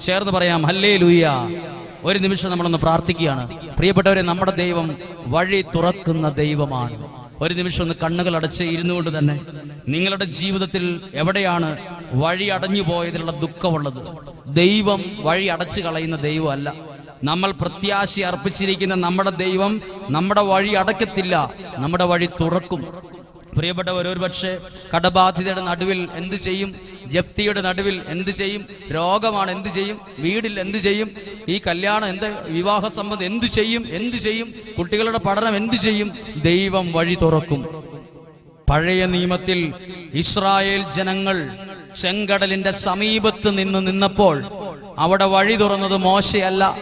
ചേർന്ന് പറയാം ഹല്ലേ ലൂയ ഒരു നിമിഷം നമ്മളൊന്ന് പ്രാർത്ഥിക്കുകയാണ്. പ്രിയപ്പെട്ടവരെ നമ്മുടെ ദൈവം വഴി തുറക്കുന്ന ദൈവമാണ്. ഒരു നിമിഷം ഒന്ന് കണ്ണുകൾ അടച്ച് ഇരുന്നുകൊണ്ട് തന്നെ നിങ്ങളുടെ ജീവിതത്തിൽ എവിടെയാണ് വഴി അടഞ്ഞു പോയതിലുള്ള ദുഃഖമുള്ളത്? ദൈവം വഴി അടച്ചു കളയുന്ന ദൈവമല്ല. നമ്മൾ പ്രത്യാശ അർപ്പിച്ചിരിക്കുന്ന നമ്മുടെ ദൈവം നമ്മുടെ വഴി അടക്കത്തില്ല നമ്മുടെ വഴി തുറക്കും. പ്രിയപ്പെട്ടവർ ഒരുപക്ഷെ കടബാധിതയുടെ നടുവിൽ എന്ത് ചെയ്യും? ജപ്തിയുടെ നടുവിൽ എന്ത് ചെയ്യും? രോഗമാണ് എന്ത് ചെയ്യും? വീടിൽ എന്ത് ചെയ്യും? ഈ കല്യാണം എന്ത്? വിവാഹ സംബന്ധം എന്ത് ചെയ്യും? എന്ത് ചെയ്യും? കുട്ടികളുടെ പഠനം എന്ത് ചെയ്യും? ദൈവം വഴി തുറക്കും. പഴയ നിയമത്തിൽ ഇസ്രായേൽ ജനങ്ങൾ ചെങ്കടലിന്റെ സമീപത്ത് നിന്ന് നിന്നപ്പോൾ അവിടെ വഴി തുറന്നത് മോശയല്ല.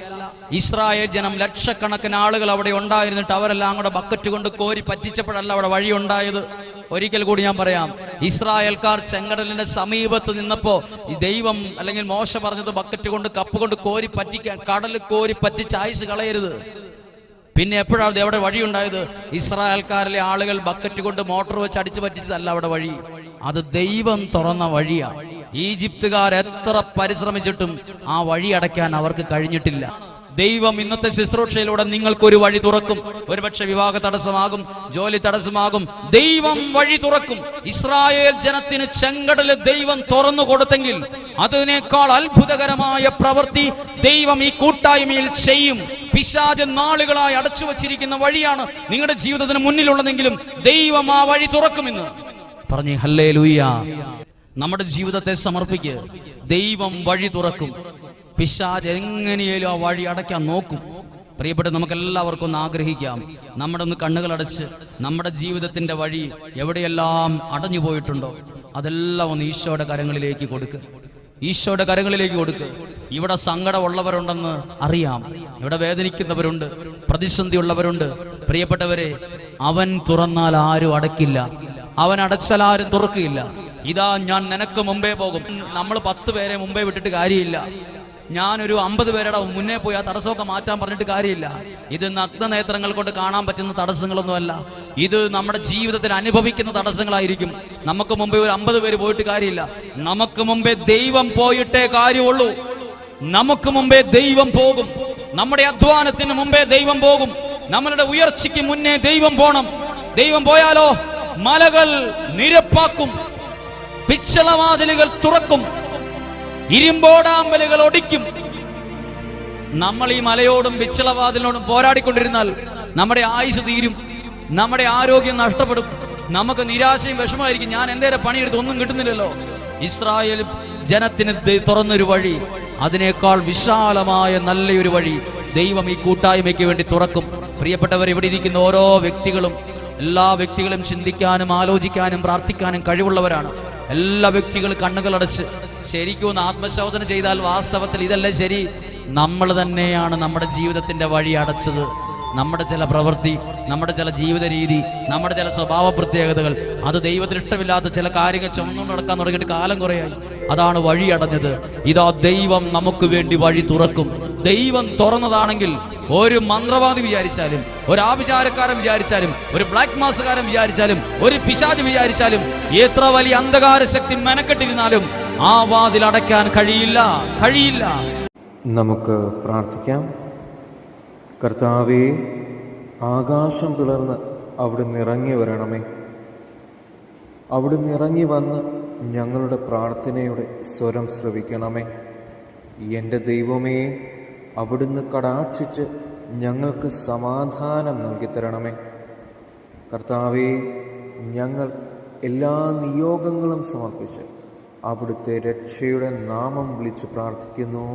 ഇസ്രായേൽ ജനം ലക്ഷക്കണക്കിന് ആളുകൾ അവിടെ ഉണ്ടായിരുന്നിട്ട് അവരെല്ലാം കൂടെ ബക്കറ്റ് കൊണ്ട് കോരി പറ്റിച്ചപ്പോഴല്ല അവിടെ വഴി ഉണ്ടായത്. ഒരിക്കൽ കൂടി ഞാൻ പറയാം ഇസ്രായേൽക്കാർ ചെങ്കടലിന്റെ സമീപത്ത് നിന്നപ്പോ ദൈവം അല്ലെങ്കിൽ മോശ പറഞ്ഞത് ബക്കറ്റ് കൊണ്ട് കപ്പ് കൊണ്ട് കോരി പറ്റിക്കാൻ കടൽ കോരി പറ്റിച്ച് ആയുസ് കളയരുത്. പിന്നെ എപ്പോഴാണ് അവിടെ വഴി ഉണ്ടായത്? ഇസ്രായേൽക്കാരിലെ ആളുകൾ ബക്കറ്റ് കൊണ്ട് മോട്ടോർ വെച്ച് അടിച്ചു പറ്റിച്ചതല്ല അവിടെ വഴി. അത് ദൈവം തുറന്ന വഴിയാണ് ഈജിപ്തുകാർ എത്ര പരിശ്രമിച്ചിട്ടും ആ വഴി അടയ്ക്കാൻ അവർക്ക് കഴിഞ്ഞിട്ടില്ല. ദൈവം ഇന്നത്തെ ശുശ്രൂഷയിലൂടെ നിങ്ങൾക്കൊരു വഴി തുറക്കും. ഒരുപക്ഷെ വിവാഹ തടസ്സമാകും ജോലി തടസ്സമാകും. ദൈവം വഴി തുറക്കും. ഇസ്രായേൽ ജനത്തിന് ചെങ്കടൽ ദൈവം തുറന്നു കൊടുത്തെങ്കിൽ അതിനേക്കാൾ അത്ഭുതകരമായ പ്രവൃത്തി ദൈവം ഈ കൂട്ടായ്മയിൽ ചെയ്യും. പിശാജ് നാളുകളായി അടച്ചു വച്ചിരിക്കുന്ന വഴിയാണ് നിങ്ങളുടെ ജീവിതത്തിന് മുന്നിലുള്ളതെങ്കിലും ദൈവം ആ വഴി തുറക്കുമെന്ന്. പറഞ്ഞു ഹല്ലേ നമ്മുടെ ജീവിതത്തെ സമർപ്പിക്ക്. ദൈവം വഴി തുറക്കും. പിശാജ് എങ്ങനെയാലും ആ വഴി അടയ്ക്കാൻ നോക്കും. പ്രിയപ്പെട്ട നമുക്ക് എല്ലാവർക്കും ഒന്ന് ആഗ്രഹിക്കാം. നമ്മുടെ ഒന്ന് കണ്ണുകൾ അടച്ച് നമ്മുടെ ജീവിതത്തിന്റെ വഴി എവിടെയെല്ലാം അടഞ്ഞു പോയിട്ടുണ്ടോ അതെല്ലാം ഒന്ന് ഈശോയുടെ കരങ്ങളിലേക്ക് കൊടുക്കുക ഈശോയുടെ കരങ്ങളിലേക്ക് കൊടുക്ക്. ഇവിടെ സങ്കടമുള്ളവരുണ്ടെന്ന് അറിയാം. ഇവിടെ വേദനിക്കുന്നവരുണ്ട് പ്രതിസന്ധി ഉള്ളവരുണ്ട് പ്രിയപ്പെട്ടവരെ അവൻ തുറന്നാൽ ആരും അടക്കില്ല. അവൻ അടച്ചാൽ ആരും തുറക്കില്ല. ഇതാ ഞാൻ നിനക്ക് മുമ്പേ പോകും. നമ്മൾ പത്ത് പേരെ മുമ്പേ വിട്ടിട്ട് കാര്യമില്ല. ഞാനൊരു അമ്പത് പേരുടെ മുന്നേ പോയി ആ തടസ്സമൊക്കെ മാറ്റാൻ പറഞ്ഞിട്ട് കാര്യമില്ല. ഇത് നഗ്നനേത്രങ്ങൾ കൊണ്ട് കാണാൻ പറ്റുന്ന തടസ്സങ്ങളൊന്നുമല്ല. ഇത് നമ്മുടെ ജീവിതത്തിൽ അനുഭവിക്കുന്ന തടസ്സങ്ങളായിരിക്കും. നമുക്ക് മുമ്പേ ഒരു അമ്പത് പേര് പോയിട്ട് കാര്യമില്ല. നമുക്ക് മുമ്പേ ദൈവം പോയിട്ടേ കാര്യമുള്ളൂ. നമുക്ക് മുമ്പേ ദൈവം പോകും. നമ്മുടെ അധ്വാനത്തിന് മുമ്പേ ദൈവം പോകും. നമ്മളുടെ ഉയർച്ചയ്ക്ക് മുന്നേ ദൈവം പോണം. ദൈവം പോയാലോ? മലകൾ നിരപ്പാക്കും. പിച്ചളവാതിലുകൾ തുറക്കും. ഇരുമ്പോടാമ്പലുകൾ ഒടിക്കും. നമ്മൾ ഈ മലയോടും വിച്ചളവാതിലിനോടും പോരാടിക്കൊണ്ടിരുന്നാൽ നമ്മുടെ ആയുസ് തീരും. നമ്മുടെ ആരോഗ്യം നഷ്ടപ്പെടും. നമുക്ക് നിരാശയും വിഷമമായിരിക്കും. ഞാൻ എന്തേരെ പണിയെടുത്ത് ഒന്നും കിട്ടുന്നില്ലല്ലോ. ഇസ്രായേൽ ജനത്തിന് തുറന്നൊരു വഴി. അതിനേക്കാൾ വിശാലമായ നല്ലൊരു വഴി ദൈവം ഈ കൂട്ടായ്മയ്ക്ക് വേണ്ടി തുറക്കും. പ്രിയപ്പെട്ടവർ ഇവിടെ ഇരിക്കുന്ന ഓരോ വ്യക്തികളും എല്ലാ വ്യക്തികളും ചിന്തിക്കാനും ആലോചിക്കാനും പ്രാർത്ഥിക്കാനും കഴിവുള്ളവരാണ്. എല്ലാ വ്യക്തികളും കണ്ണുകളടച്ച് ശരിക്കും ഒന്ന് ആത്മശോധന ചെയ്താൽ വാസ്തവത്തിൽ ഇതല്ല ശരി. നമ്മൾ തന്നെയാണ് നമ്മുടെ ജീവിതത്തിന്റെ വഴി അടച്ചത്. നമ്മുടെ ചില പ്രവൃത്തി നമ്മുടെ ചില ജീവിത രീതി നമ്മുടെ ചില സ്വഭാവ പ്രത്യേകതകൾ അത് ദൈവത്തിന് ഇഷ്ടമില്ലാത്ത ചില കാര്യങ്ങൾ ചുമന്നുകൊണ്ട് നടക്കാൻ തുടങ്ങിയിട്ട് കാലം കുറയായി. അതാണ് വഴി അടഞ്ഞത്. ഇതാ ദൈവം നമുക്ക് വേണ്ടി വഴി തുറക്കും. ദൈവം തുറന്നതാണെങ്കിൽ ഒരു മന്ത്രവാദി വിചാരിച്ചാലും ഒരു ആഭിചാരക്കാരൻ വിചാരിച്ചാലും ഒരു ബ്ലാക്ക് മാസുകാരൻ വിചാരിച്ചാലും ഒരു പിശാജ് വിചാരിച്ചാലും എത്ര വലിയ അന്ധകാര ശക്തി മെനക്കെട്ടിരുന്നാലും ആ വാതിൽ അടയ്ക്കാൻ കഴിയില്ല കഴിയില്ല. നമുക്ക് പ്രാർത്ഥിക്കാം. കർത്താവേ ആകാശം പിളർന്ന് അവിടുന്ന് ഇറങ്ങി വരണമേ. അവിടുന്ന് ഇറങ്ങി വന്ന് ഞങ്ങളുടെ പ്രാർത്ഥനയുടെ സ്വരം ശ്രവിക്കണമേ. എന്റെ ദൈവമേ അവിടുന്ന് കടാക്ഷിച്ച് ഞങ്ങൾക്ക് സമാധാനം നൽകിത്തരണമേ. കർത്താവെ ഞങ്ങൾ എല്ലാ നിയോഗങ്ങളും സമർപ്പിച്ച് അവിടുത്തെ രക്ഷയുടെ നാമം വിളിച്ച് പ്രാർത്ഥിക്കുന്നു.